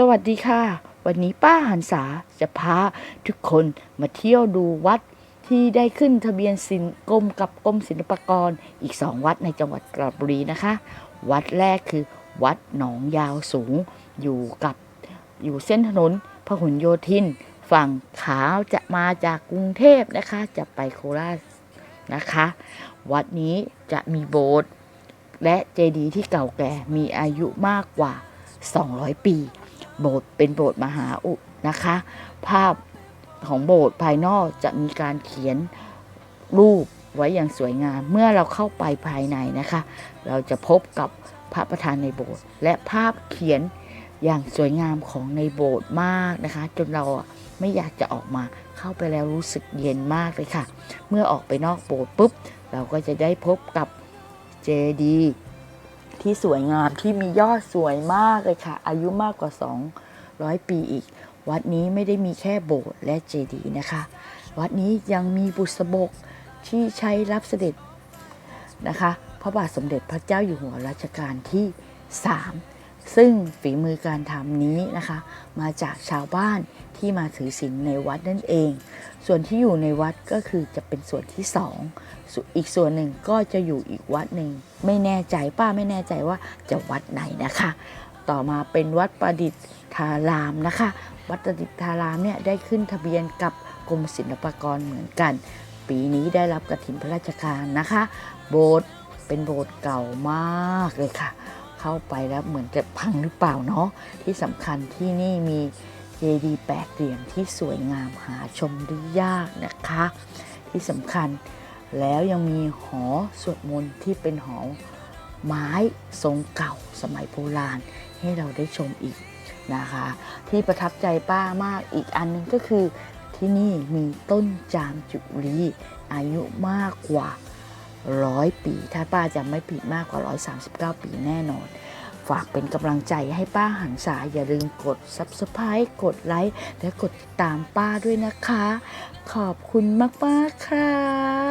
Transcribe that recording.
สวัสดีค่ะ วันนี้ป้าหันษาจะพาทุกคนมาเที่ยวดูวัดที่ได้ขึ้นทะเบียนสินกรมกับกรมศิลปากรอีกสองวัดในจังหวัดกระบุรีนะคะ วัดแรกคือวัดหนองยาวสูงอยู่กับอยู่เส้นถนนพหลโยธิน ฝั่งขาวจะมาจากกรุงเทพนะคะ จะไปโคราชนะคะ วัดนี้จะมีโบสถ์และเจดีย์ที่เก่าแก่มีอายุมากกว่า 200 ปี โบสถ์เป็นโบสถ์มหาอุนะคะ ภาพของโบสถ์ภายนอกจะมีการเขียนรูปไว้อย่างสวยงาม เมื่อเราเข้าไปภายในนะคะ เราจะพบกับพระประธานในโบสถ์และภาพเขียนอย่างสวยงามของในโบสถ์มากนะคะ จนเราไม่อยากจะออกมาเข้าไปแล้วรู้สึกเย็นมากเลยค่ะ เมื่อออกไปนอกโบสถ์ปุ๊บ เราก็จะได้พบกับเจดีย์ ที่สวยงามที่มียอดสวยมากเลยค่ะ อายุมากกว่า 200 ปีอีก วัดนี้ไม่ได้มีแค่โบสถ์และเจดีย์นะคะ วัดนี้ยังมีบุษบกที่ใช้รับเสด็จนะคะ พระบาทสมเด็จพระเจ้าอยู่หัวรัชกาลที่ 3 ซึ่งฝีมือการทำนี้นะคะ มาจากชาวบ้านที่มาถือศีลในวัดนั่นเอง ส่วนที่อยู่ในวัดก็คือจะเป็นส่วนที่สองอีกส่วนหนึ่งก็จะอยู่อีกวัดหนึ่งไม่แน่ใจป้าไม่แน่ใจว่าจะวัดไหนนะคะ ต่อมาเป็นวัดประดิษฐารามนะคะ วัดประดิษฐารามเนี่ยได้ขึ้นทะเบียนกับกรมศิลปากรเหมือนกัน ปีนี้ได้รับกระถินพระราชทานนะคะ โบสถ์เป็นโบสถ์เก่ามากเลยค่ะ เข้าไปแล้วเหมือนจะพังหรือเปล่าเนาะที่สำคัญที่นี่มีเจดีย์แปดเหลี่ยมที่สวยงามหาชมได้ยากนะคะ ที่สำคัญแล้วยังมีหอสวดมนต์ที่เป็นหอไม้ทรงเก่าสมัยโบราณให้เราได้ชมอีกนะคะ ที่ประทับใจป้ามากอีกอันหนึงก็คือที่นี่มีต้นจามจุรีอายุมากกว่า ร้อยปี ถ้าป้าจะไม่ผิดมากกว่า 139 ปีแน่นอน ฝากเป็นกำลังใจให้ป้าหันษาอย่าลืมกด Subscribe กดไลค์และกดติดตามป้าด้วยนะคะ ขอบคุณมากๆค่ะ